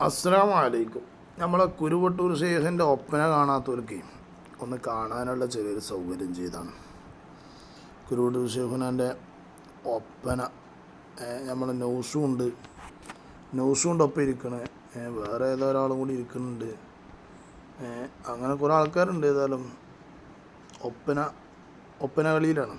അസ്സാം നമ്മളെ കുരുവട്ടൂർ ഷേഖിന്റെ ഒപ്പന കാണാത്തവർക്ക് ഒന്ന് കാണാനുള്ള ചെറിയൊരു സൗകര്യം ചെയ്താണ്. കുരുവട്ടൂർ ഷേഖുനാന്റെ ഒപ്പന നമ്മളെ നൗസും ഉണ്ട് നൗസും ഉണ്ട് ഒപ്പം ഇരിക്കണേ. വേറെ ഏതോ ഒരാളും കൂടി ഇരിക്കുന്നുണ്ട്. അങ്ങനെ കുറേ ആൾക്കാരുണ്ട് ഏതായാലും. ഒപ്പന ഒപ്പന കളിയിലാണ്.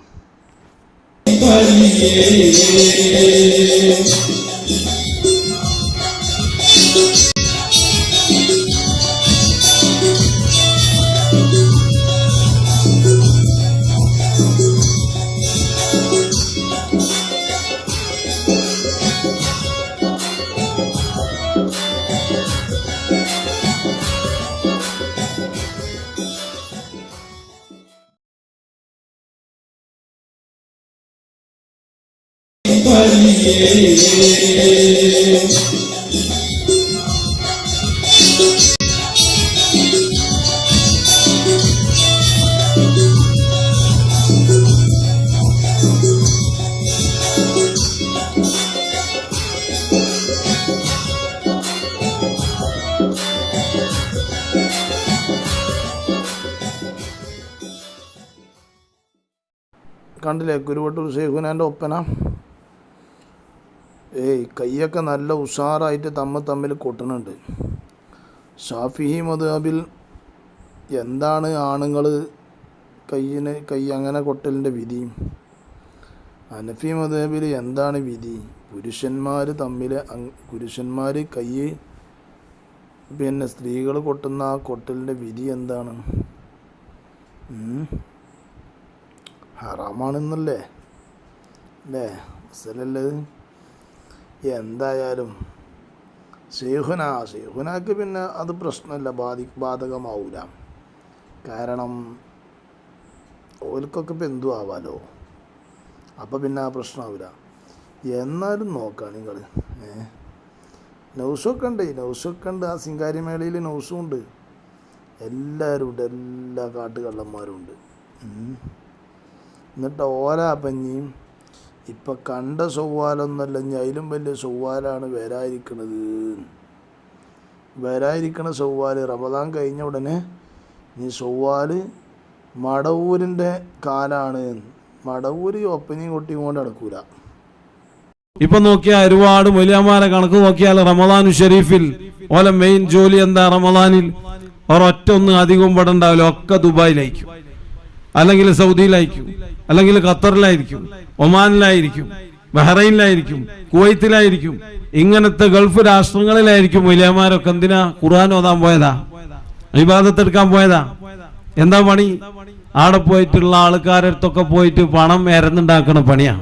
കണ്ടില്ലേ കുരുവട്ടൂർ ഷേഖുനാന്റെ ഒപ്പന? ഏയ് കൈയൊക്കെ നല്ല ഉഷാറായിട്ട് തമ്മ തമ്മിൽ കൊട്ടുന്നുണ്ട്. ഷാഫിഹി മധുഹബിൽ എന്താണ് ആണുങ്ങൾ കയ്യിന് കൈ അങ്ങനെ കൊട്ടലിന്റെ വിധി? അനഫി മധുഹബിൽ എന്താണ് വിധി? പുരുഷന്മാർ തമ്മിൽ പുരുഷന്മാർ കൈ പിന്നെ സ്ത്രീകൾ കൊട്ടുന്ന ആ കൊട്ടലിന്റെ വിധി എന്താണ്? ഹറാമാണെന്നല്ലേ? അല്ലേ? അസലല്ലത് എന്തായാലും സേഹുന സേഹുനക്ക് പിന്നെ അത് പ്രശ്നമില്ല ബാധി ബാധകമാവൂല. കാരണം ഓൽക്കൊക്കെ ഇപ്പം എന്തു ആവാലോ? അപ്പോൾ പിന്നെ ആ പ്രശ്നമാവില്ല എന്നാലും നോക്കാം നിങ്ങൾ ഏ? നൗസൊക്കെ ഉണ്ട് നൗസൊക്കെ ഉണ്ട്. ആ സിംഗാരിമേളയിൽ നൗസും ഉണ്ട്. എല്ലാവരും ഉണ്ട് എല്ലാ കാട്ടുകള്ളന്മാരും ഉണ്ട്. എന്നിട്ട് ഓല പഞ്ഞിയും ഇപ്പം കണ്ട ചൊവ്വാലൊന്നല്ല അതിലും വലിയ ചൊവ്വാലാണ് വരാതിരിക്കണത്. വരാതിരിക്കണ സൊവ്വാൽ റമദാൻ കഴിഞ്ഞ ഉടനെ ഈ സൊവ്വാൽ മടവൂരിന്റെ കാലാണ്. മടവൂര് ഒപ്പനയും കൊട്ടിയും കൊണ്ട് നടക്കൂല. ഇപ്പൊ നോക്കിയാൽ ഒരുപാട് മൊലിയന്മാരെ കണക്ക് നോക്കിയാൽ റമദാനു ഷെരീഫിൽ ഓലെ മെയിൻ ജോലി എന്താ? റമദാനിൽ ഒരൊറ്റ ഒന്നും അധികം ഇവിടെ ഉണ്ടാവില്ല ഒക്കെ ദുബായിലായിരിക്കും. അല്ലെങ്കിൽ സൗദിയിലായിരിക്കും അല്ലെങ്കിൽ ഖത്തറിലായിരിക്കും ഒമാനിലായിരിക്കും ബഹ്റൈനിലായിരിക്കും കുവൈത്തിലായിരിക്കും ഇങ്ങനത്തെ ഗൾഫ് രാഷ്ട്രങ്ങളിലായിരിക്കും വലിയമാരൊക്കെ എന്തിനാ ഖുർആൻ ഓതാൻ പോയതാ? വിവാദത്തെടുക്കാൻ പോയതാ? എന്താ പണി? ആടെ പോയിട്ടുള്ള ആൾക്കാരടുത്തൊക്കെ പോയിട്ട് പണം എരന്നുണ്ടാക്കണ പണിയാ.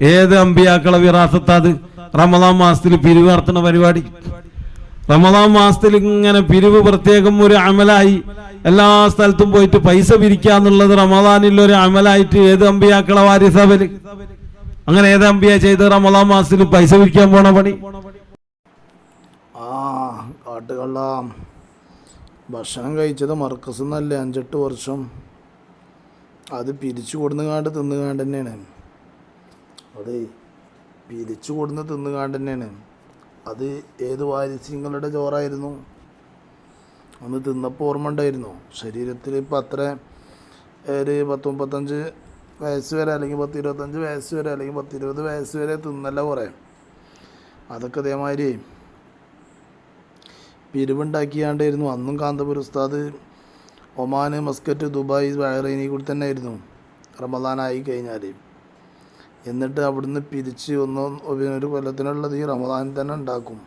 ഏത് അമ്പിയാക്കളെ വിറാസത്താത് റമദാൻ മാസത്തിൽ പിരിവ് നടത്തുന്ന പരിപാടി. റമദാൻ മാസത്തിൽ ഇങ്ങനെ പിരിവ് പ്രത്യേകം ഒരു അമലായി. എല്ലാ സ്ഥലത്തും പോയിട്ട് പൈസ പിരിക്കാന്നുള്ളത് റമദാനിൽ ഒരു അമലായിട്ട് ഏത് അമ്പിയാക്കളെ വാരിസഭൽ അങ്ങനെ ഏത് അമ്പിയ ചെയ്ത് റമദാൻ മാസത്തിൽ പൈസ പിരിക്കാൻ പോണ പണി? ആ കാട്ടുകള്ളാം. ഭക്ഷണം കഴിച്ചത് മർക്കസ് എന്നല്ലേ? അഞ്ചെട്ട് വർഷം. അത് പിരിച്ചു കൊടുന്നുകാണ്ട് തിന്നുകാണ്ട് തന്നെയാണ്. അതെ പിരിച്ചു കൊടുന്ന് തിന്നുകാണ്ട് തന്നെയാണ്. അത് ഏത് വാരിസ്യങ്ങളുടെ ചോറായിരുന്നു? അന്ന് തിന്നപ്പോൾ ഓർമ്മ ഉണ്ടായിരുന്നു. ശരീരത്തിൽ ഇപ്പം അത്ര ഒരു പത്ത് മുപ്പത്തഞ്ച് വയസ്സ് വരെ അല്ലെങ്കിൽ പത്ത് ഇരുപത്തഞ്ച് വയസ്സ് വരെ അല്ലെങ്കിൽ പത്ത് ഇരുപത് വയസ്സ് വരെ തിന്നല്ല കുറേ. അതൊക്കെ ഇതേമാതിരി പിരിവുണ്ടാക്കിയാണ്ടായിരുന്നു. അന്നും കാന്തപുര ഉസ്താദ് ഒമാൻ മസ്കറ്റ് ദുബായ് ബഹ്റൈനിൽ കൂടി തന്നെ ആയിരുന്നു. റമദാനായി കഴിഞ്ഞാൽ എന്നിട്ട് അവിടുന്ന് പിരിച്ച് ഒന്ന് ഒരു കൊല്ലത്തിനുള്ളത് ഈ റമദാനിൽ തന്നെ ഉണ്ടാക്കും.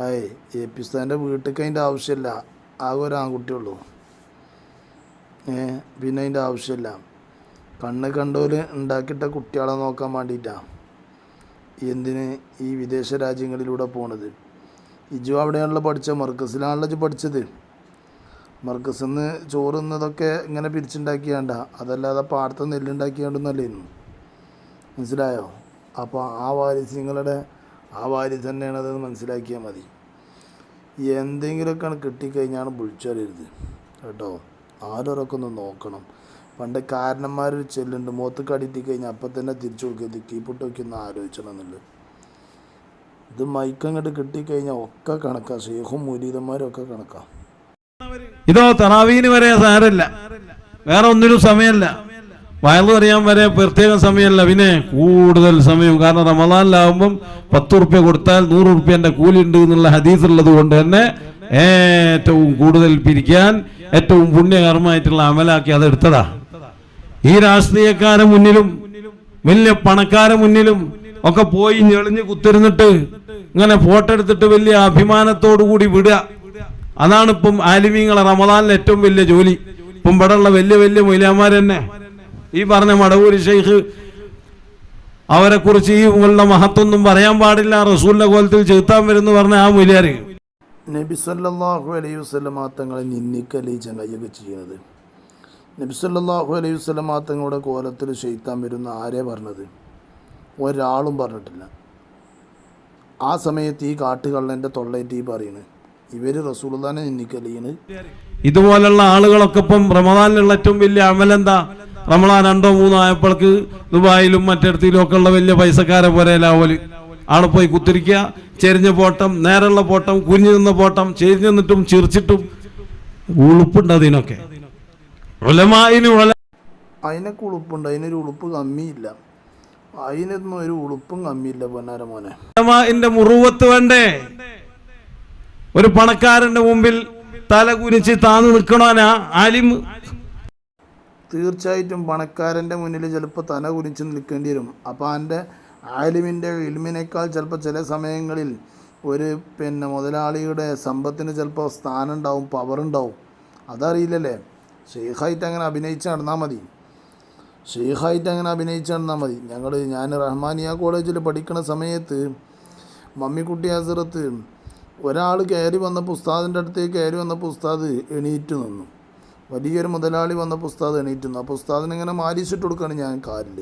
ഏയ് എ പി വീട്ടിലേക്ക് അതിന്റെ ആവശ്യമില്ല ആകെ ഒരു ആൺകുട്ടിയുള്ളൂ ഏ പിന്നെ അതിന്റെ ആവശ്യമില്ല കണ്ണ് കണ്ടോൽ ഉണ്ടാക്കിയിട്ട കുട്ടികളെ നോക്കാൻ വേണ്ടിയിട്ടാണ് എന്തിന് ഈ വിദേശ രാജ്യങ്ങളിലൂടെ പോണത്? ഇജു അവിടെയാണല്ലോ പഠിച്ചത് മർക്കസിലാണല്ലോ ഇജ് പഠിച്ചത്. മർക്കസിൽ നിന്ന് ചോറ് തിന്നതൊക്കെ ഇങ്ങനെ പിരിച്ചുണ്ടാക്കിയാണ്ട. അതല്ലാതെ പാടത്ത് നെല്ലുണ്ടാക്കിയാണ്ടൊന്നല്ലായിരുന്നു മനസ്സിലായോ? അപ്പോൾ ആ വാരിസ് നിങ്ങളുടെ ആ വാരി തന്നെയാണ് അതെന്ന് മനസ്സിലാക്കിയാൽ മതി. എന്തെങ്കിലുമൊക്കെയാണ് കിട്ടിക്കഴിഞ്ഞാണ് വിളിച്ചറിയരുത്. കേട്ടോ? ആരോരൊക്കെ ഒന്ന് നോക്കണം. പണ്ട് കാരണന്മാരൊരു ചെല്ലുണ്ട്. മുഖത്ത് കടിത്തി കഴിഞ്ഞാൽ അപ്പം തന്നെ തിരിച്ചു കൊടുക്കരുത് കീപ്പിട്ട് ആലോചിച്ചണം എന്നുള്ളത് ഇത് മൈക്കങ്ങോട്ട് കിട്ടിക്കഴിഞ്ഞാൽ ഒക്കെ കണക്കാ. ഷെയ്ഖും മുരീതന്മാരും ഒക്കെ കണക്കാ. ഇതോ തറാവീന് വരെ സാരല്ല വേറെ ഒന്നിനും സമയമല്ല. വയലു അറിയാൻ വരെ പ്രത്യേക സമയമല്ല. പിന്നെ കൂടുതൽ സമയം. കാരണം റമദാനിലാവുമ്പം പത്ത് റുപ്യ കൊടുത്താൽ നൂറ് റുപ്യന്റെ കൂലി ഉണ്ട് എന്നുള്ള ഹദീസ് ഉള്ളത് കൊണ്ട് തന്നെ ഏറ്റവും കൂടുതൽ പിരിക്കാൻ ഏറ്റവും പുണ്യകർമ്മമായിട്ടുള്ള അമലാക്കി അത് എടുത്തതാ. ഈ രാഷ്ട്രീയക്കാരെ മുന്നിലും വലിയ പണക്കാരെ മുന്നിലും ഒക്കെ പോയി ഞെളിഞ്ഞ് കുത്തിരുന്നിട്ട് ഇങ്ങനെ ഫോട്ടോ എടുത്തിട്ട് വലിയ അഭിമാനത്തോടു കൂടി വിടുക. അതാണ് ഇപ്പം ആലിമീങ്ങളെ റമദാനിലെ ഏറ്റവും വലിയ ജോലി. ഇപ്പം ഇവിടെ ഉള്ള വലിയ വലിയ മൊയിലാമാർ തന്നെ ഈ പറഞ്ഞ മടവൂരി ഷെയ്ഖ് അവരെ കുറിച്ച് ഈ ഉള്ള മഹത്വമൊന്നും പറയാൻ പാടില്ല. റസൂലിന്റെ കോലത്തിൽ ചെലുത്താൻ വരുന്നു പറഞ്ഞ ആ മൊയിലാര് നബി സല്ലല്ലാഹു അലൈഹി വസല്ലമ തങ്ങളെ നിന്നിക്കലി ചങ്ങയ്യൊക്കെ ചെയ്യുന്നത്. നബി സല്ലല്ലാഹു അലൈഹി വസല്ലമ തങ്ങളുടെ കോലത്തിൽ ഷെയ്ത്താൻ വരുന്ന ആരെ പറഞ്ഞത്? ഒരാളും പറഞ്ഞിട്ടില്ല. ആ സമയത്ത് ഈ കാട്ടുകള്ളന്റെ തൊള്ളേറ്റ് ഈ പറയുന്നത് ഇവർ തന്നെ നിന്ദിക്കലീന് ഇതുപോലുള്ള ആളുകളൊക്കെ ഇപ്പം റമദാനിലുള്ള ഏറ്റവും വലിയ അമലെന്താ? റമദാൻ രണ്ടോ മൂന്നോ ആയപ്പോൾക്ക് ദുബായിലും മറ്റിടത്തിലും ഒക്കെ ഉള്ള വലിയ പൈസക്കാരെ പോലെ ലാവൽ. ആൾ പോയി കുത്തിരിക്കുക ചെരിഞ്ഞ പോട്ടം നേരെയുള്ള പോട്ടം കുഞ്ഞു നിന്ന പോട്ടം ചെരിഞ്ഞു നിന്നിട്ടും ചിരിച്ചിട്ടും ഉളുപ്പുണ്ട് അതിനൊക്കെ. അതിനൊക്കെ ഉളുപ്പുണ്ട് അതിനൊരു ഉളുപ്പ് കമ്മിയില്ല. അതിനൊന്നും ഒരു ഉളുപ്പും കമ്മിയില്ല പൊന്നാര മോനെ. മുറുവത്ത് വേണ്ടേ? ഒരു പണക്കാരന്റെ മുമ്പിൽ തല കുനിച്ച് താന്ന് നിൽക്കണോനാ ആലിം തീർച്ചയായിട്ടും പണക്കാരന്റെ മുന്നിൽ ചിലപ്പോൾ തല കുനിച്ച് നിൽക്കേണ്ടി വരും. അപ്പോൾ എന്റെ ആലിമിന്റെ ഇൽമിനേക്കാൾ ചിലപ്പോൾ ചില സമയങ്ങളിൽ ഒരു പിന്നെ മുതലാളിയുടെ സമ്പത്തിന് ചിലപ്പോൾ സ്ഥാനം ഉണ്ടാവും പവർ ഉണ്ടാവും. അതറിയില്ലല്ലേ? ഷെയ്ഖായിട്ട് അങ്ങനെ അഭിനയിച്ച് നടന്നാൽ മതി. ഷെയ്ഖായിട്ട് അങ്ങനെ അഭിനയിച്ച് നടന്നാൽ മതി. ഞങ്ങൾ ഞാൻ റഹ്മാനിയ കോളേജിൽ പഠിക്കുന്ന സമയത്ത് മമ്മിക്കുട്ടി ഹസറത്ത് ഒരാൾ കയറി വന്നപ്പോൾ ഉസ്താദിന്റെ അടുത്തേക്ക് കയറി വന്നപ്പോൾ ഉസ്താദ് എണീറ്റ് നിന്നു. വലിയൊരു മുതലാളി വന്നപ്പോൾ ഉസ്താദ് എണീറ്റുന്നു അപ്പോൾ ഉസ്താദിന് ഇങ്ങനെ മാലിച്ചിട്ട് കൊടുക്കുകയാണ് ഞാൻ കാലിൽ.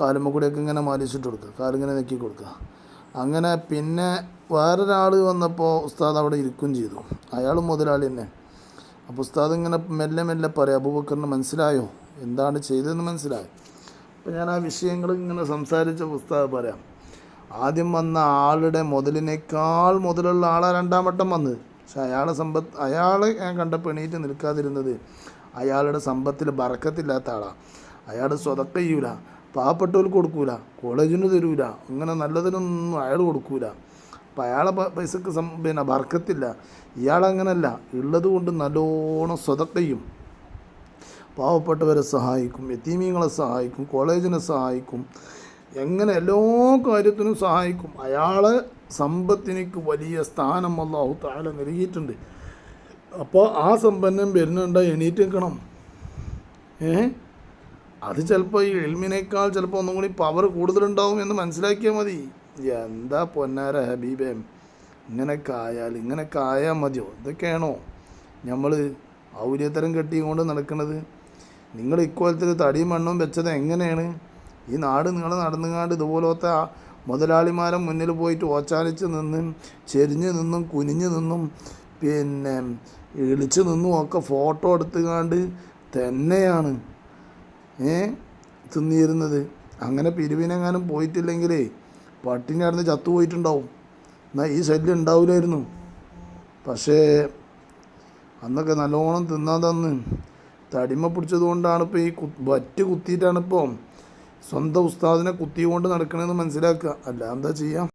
കാലുമ്മ കൂടെയൊക്കെ ഇങ്ങനെ മാലിച്ചിട്ട് കൊടുക്കുക. കാലിങ്ങനെ നെക്കി കൊടുക്കുക. അങ്ങനെ പിന്നെ വേറൊരാൾ വന്നപ്പോൾ ഉസ്താദ് അവിടെ ഇരിക്കുകയും ചെയ്തു. അയാളും മുതലാളി തന്നെ. അപ്പോൾ ഉസ്താദ് ഇങ്ങനെ മെല്ലെ മെല്ലെ പറയാം അബൂബക്കറിന് മനസ്സിലായോ? എന്താണ് ചെയ്തതെന്ന് മനസ്സിലായോ? അപ്പോൾ ഞാൻ ആ വിഷയങ്ങൾ ഇങ്ങനെ സംസാരിച്ച ഉസ്താദ് പറയാം ആദ്യം വന്ന ആളുടെ മുതലിനേക്കാൾ മുതലുള്ള ആളാണ് രണ്ടാം വട്ടം വന്നത്. പക്ഷെ അയാളെ സമ്പത്ത് അയാൾ ഞാൻ കണ്ടപ്പോൾ എണീറ്റ് നിൽക്കാതിരുന്നത് അയാളുടെ സമ്പത്തിൽ ബറക്കത്തില്ലാത്ത ആളാണ് അയാൾ സ്വതക്ക ചെയ്യൂല പാവപ്പെട്ടവർക്ക് കൊടുക്കൂല കോളേജിന് തരൂല അങ്ങനെ നല്ലതിനൊന്നും അയാൾ കൊടുക്കൂല. അപ്പം അയാളെ പൈസക്ക് സം പിന്നെ ബർക്കത്തില്ല. ഇയാളങ്ങനല്ല ഉള്ളത് കൊണ്ട് നല്ലോണം സ്വതക്കയും പാവപ്പെട്ടവരെ സഹായിക്കും എത്തീമീങ്ങളെ സഹായിക്കും കോളേജിനെ സഹായിക്കും എങ്ങനെ എല്ലാ കാര്യത്തിനും സഹായിക്കും. അയാളെ സമ്പത്തിനിക്ക് വലിയ സ്ഥാനം അള്ളാഹു താല നൽകിയിട്ടുണ്ട്. അപ്പോൾ ആ സമ്പന്നം വരുന്നുണ്ട്? എണീറ്റ് നിൽക്കണം ഏ? അത് ചിലപ്പോൾ ഈ എൽമിനേക്കാൾ ചിലപ്പോൾ ഒന്നും കൂടി പവർ കൂടുതലുണ്ടാവും എന്ന് മനസ്സിലാക്കിയാൽ മതി. എന്താ പൊന്നാര ഹബീബേ? ഇങ്ങനെയൊക്കെ ആയാൽ ഇങ്ങനെയൊക്കെ ആയാൽ മതിയോ? ഇതൊക്കെയാണോ നമ്മൾ ഔര്യത്തരം കെട്ടിക്കൊണ്ട് നടക്കുന്നത് നിങ്ങൾ ഇക്കോലത്തിൽ തടിയും മണ്ണും വെച്ചത് എങ്ങനെയാണ്? ഈ നാട് നിങ്ങൾ നടന്നുകാണ്ട് ഇതുപോലത്തെ മുതലാളിമാരെ മുന്നിൽ പോയിട്ട് ഓച്ചാലിച്ച് നിന്നും ചെരിഞ്ഞ് നിന്നും കുനിഞ്ഞു നിന്നും പിന്നെ ഇളിച്ച് നിന്നും ഒക്കെ ഫോട്ടോ എടുത്തുകാണ്ട് തന്നെയാണ് ഏ തിന്നിയിരുന്നത്. അങ്ങനെ പിരിവിനെങ്ങാനും പോയിട്ടില്ലെങ്കിലേ പട്ടിണി നടന്ന് ചത്തുപോയിട്ടുണ്ടാവും എന്നാൽ ഈ ശല്യം ഉണ്ടാവില്ലായിരുന്നു പക്ഷേ അന്നൊക്കെ നല്ലോണം തിന്നാൻ തന്ന് തടിമ പിടിച്ചത് കൊണ്ടാണ് ഇപ്പോൾ ഈ വറ്റ് കുത്തിയിട്ടാണ് ഇപ്പോൾ സ്വന്തം ഉസ്താദിനെ കുത്തിക്കൊണ്ട് നടക്കണമെന്ന് മനസ്സിലാക്കുക. അല്ല എന്താ ചെയ്യാം?